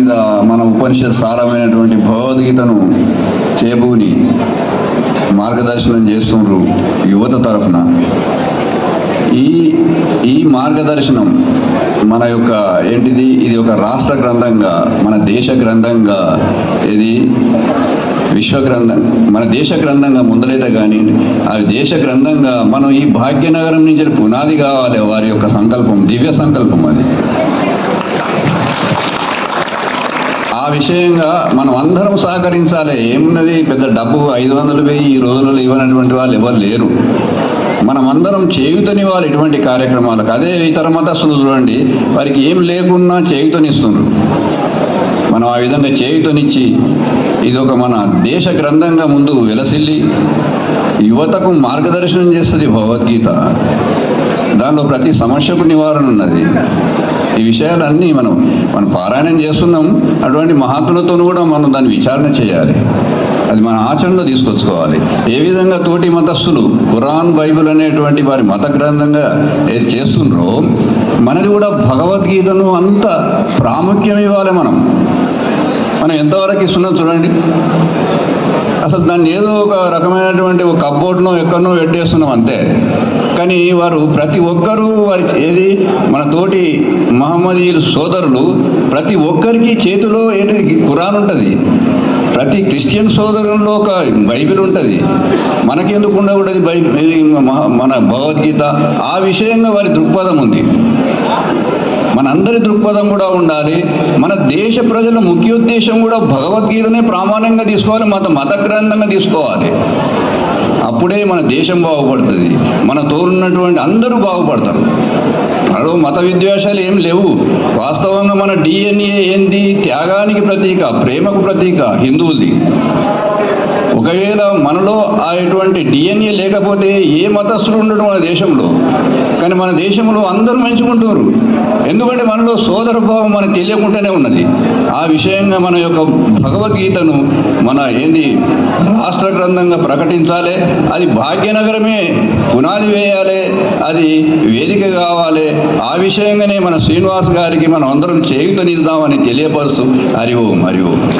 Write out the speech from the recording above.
మీద మన ఉపనిషత్ సారమైనటువంటి భగవద్గీతను చేబూని మార్గదర్శనం చేస్తుండ్రు యువత తరఫున. ఈ ఈ మార్గదర్శనం మన యొక్క ఏంటిది? ఇది ఒక రాష్ట్ర గ్రంథంగా మన దేశ గ్రంథంగా ఇది విశ్వ గ్రంథం మన దేశ గ్రంథంగా ముందరైతే కానీ ఆ దేశ గ్రంథంగా మనం ఈ భాగ్యనగరం నుంచి పునాది కావాలి వారి యొక్క సంకల్పం దివ్య సంకల్పం అది. ఆ విషయంగా మనం అందరం సహకరించాలి. ఏమున్నది? పెద్ద డబ్బు ఐదు వందలు వెయ్యి ఈ రోజులలో ఇవ్వనటువంటి వాళ్ళు ఎవరు లేరు. మనం అందరం చేయుతని వాళ్ళు ఇటువంటి కార్యక్రమాలకు. అదే ఇతర మతస్థులు చూడండి వారికి ఏం లేకున్నా చేయుతనిస్తున్నారు మనం ఆ విధంగా చేయుతనిచ్చి ఇది ఒక మన దేశ గ్రంథంగా ముందు వెలసిల్లి యువతకు మార్గదర్శనం చేస్తుంది భగవద్గీత. దానిలో ప్రతి సమస్యకు నివారణ ఉన్నది. ఈ విషయాలన్నీ మనం మనం పారాయణం చేస్తున్నాం. అటువంటి మహాత్ములతో కూడా మనం దాన్ని విచారణ చేయాలి. అది మన ఆచరణలో తీసుకొచ్చుకోవాలి. ఏ విధంగా తోటి మతస్థులు ఖురాన్ బైబిల్ అనేటువంటి వారి మత గ్రంథంగా ఏది చేస్తుండ్రో మనది కూడా భగవద్గీతను అంత ప్రాముఖ్యం ఇవ్వాలి మనం. మనం ఎంతవరకు ఇస్తున్నాం చూడండి. అసలు దాన్ని ఏదో ఒక రకమైనటువంటి ఒక కబ్బోర్డ్నో ఎక్కడనో పెట్టేస్తున్నాం అంతే. కానీ వారు ప్రతి ఒక్కరూ వారి ఏది? మన తోటి మహమ్మదీయుల సోదరులు ప్రతి ఒక్కరికి చేతిలో ఏంటి ఖురాన్ ఉంటుంది. ప్రతి క్రిస్టియన్ సోదరుల్లో ఒక బైబిల్ ఉంటుంది. మనకెందుకు ఉండకూడదు బైబిల్ మన భగవద్గీత. ఆ విషయంగా వారి దృక్పథం ఉంది. మనందరి దృక్పథం కూడా ఉండాలి. మన దేశ ప్రజల ముఖ్యోద్దేశం కూడా భగవద్గీతనే ప్రామాణ్యంగా తీసుకోవాలి మత మత గ్రంథంగా తీసుకోవాలి. అప్పుడే మన దేశం బాగుపడుతుంది. మన తోరున్నటువంటి అందరూ బాగుపడతారు. మనలో మత విద్వేషాలు ఏం లేవు. వాస్తవంగా మన డిఎన్ఏ ఏంది? త్యాగానికి ప్రతీక ప్రేమకు ప్రతీక హిందువులది. ఒకవేళ మనలో ఆ ఎటువంటి డిఎన్ఏ లేకపోతే ఏ మతస్థులు ఉండడు మన దేశంలో. కానీ మన దేశంలో అందరూ మంచుకుంటున్నారు ఎందుకంటే మనలో సోదర భావం మనకు తెలియకుండానే ఉన్నది. ఆ విషయంగా మన యొక్క భగవద్గీతను మన ఏంది రాష్ట్ర గ్రంథంగా ప్రకటించాలి. అది భాగ్యనగరమే పునాది వేయాలి. అది వేదిక కావాలి. ఆ విషయంగానే మన శ్రీనివాస్ గారికి మనం అందరం చేయుతనిద్దామని తెలియపరుస్తూ హరి ఓం హరి ఓం.